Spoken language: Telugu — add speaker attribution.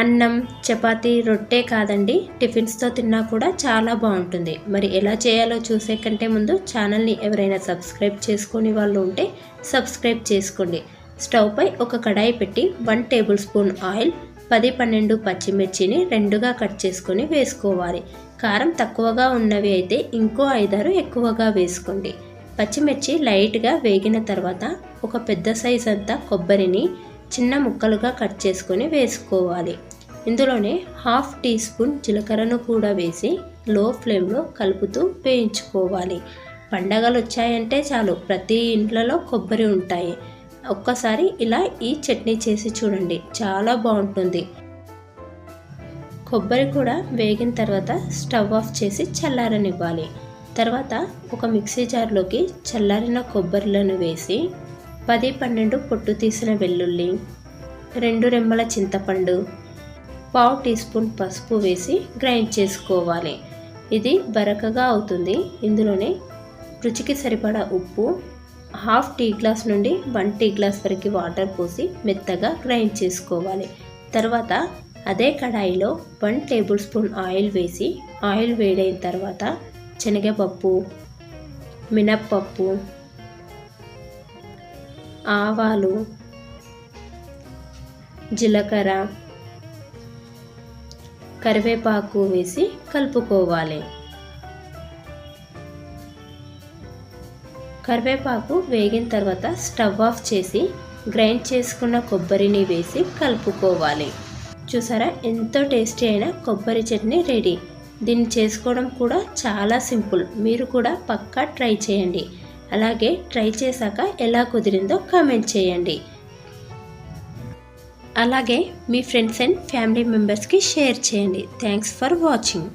Speaker 1: అన్నం చపాతి రొట్టె కాదండి. టిఫిన్స్తో తిన్నా కూడా చాలా బాగుంటుంది. మరి ఎలా చేయాలో చూసే కంటే ముందు ఛానల్ని ఎవరైనా సబ్స్క్రైబ్ చేసుకుని వాళ్ళు ఉంటే సబ్స్క్రైబ్ చేసుకోండి. స్టవ్పై ఒక కడాయి పెట్టి వన్ టేబుల్ స్పూన్ ఆయిల్ పది పన్నెండు పచ్చిమిర్చిని రెండుగా కట్ చేసుకొని వేసుకోవాలి. కారం తక్కువగా ఉన్నవి అయితే ఇంకో ఐదారు ఎక్కువగా వేసుకోండి. పచ్చిమిర్చి లైట్గా వేగిన తర్వాత ఒక పెద్ద సైజ్ అంతా కొబ్బరిని చిన్న ముక్కలుగా కట్ చేసుకొని వేసుకోవాలి. ఇందులోనే హాఫ్ టీ స్పూన్ జీలకర్రను కూడా వేసి లో ఫ్లేమ్లో కలుపుతూ వేయించుకోవాలి. పండగలు వచ్చాయంటే చాలు ప్రతి ఇంట్లలో కొబ్బరి ఉంటాయి. ఒక్కసారి ఇలా ఈ చట్నీ చేసి చూడండి చాలా బాగుంటుంది. కొబ్బరి కూడా వేగిన తర్వాత స్టవ్ ఆఫ్ చేసి చల్లారనివ్వాలి. తర్వాత ఒక మిక్సీ జార్లోకి చల్లారిన కొబ్బరిలను వేసి పది పన్నెండు పొట్టు తీసిన వెల్లుల్లి రెండు రెమ్మల చింతపండు పావు టీ స్పూన్ పసుపు వేసి గ్రైండ్ చేసుకోవాలి. ఇది బరకగా అవుతుంది. ఇందులోనే రుచికి సరిపడా ఉప్పు హాఫ్ టీ గ్లాస్ నుండి వన్ టీ గ్లాస్ వరకు వాటర్ పోసి మెత్తగా గ్రైండ్ చేసుకోవాలి. తర్వాత అదే కడాయిలో వన్ టేబుల్ స్పూన్ ఆయిల్ వేసి ఆయిల్ వేడైన తర్వాత శనగపప్పు మినప్పప్పు ఆవాలు జీలకర్ర కరివేపాకు వేసి కలుపుకోవాలి. కరివేపాకు వేగిన తర్వాత స్టవ్ ఆఫ్ చేసి గ్రైండ్ చేసుకున్న కొబ్బరిని వేసి కలుపుకోవాలి. చూసారా? ఎంతో టేస్టీ అయిన కొబ్బరి చట్నీ రెడీ. దీన్ని చేసుకోవడం కూడా చాలా సింపుల్. మీరు కూడా పక్కా ట్రై చేయండి. అలాగే ట్రై చేశాక ఎలా కుదిరిందో కామెంట్ చేయండి. అలాగే మీ ఫ్రెండ్స్ అండ్ ఫ్యామిలీ మెంబర్స్కి షేర్ చేయండి. Thanks for watching.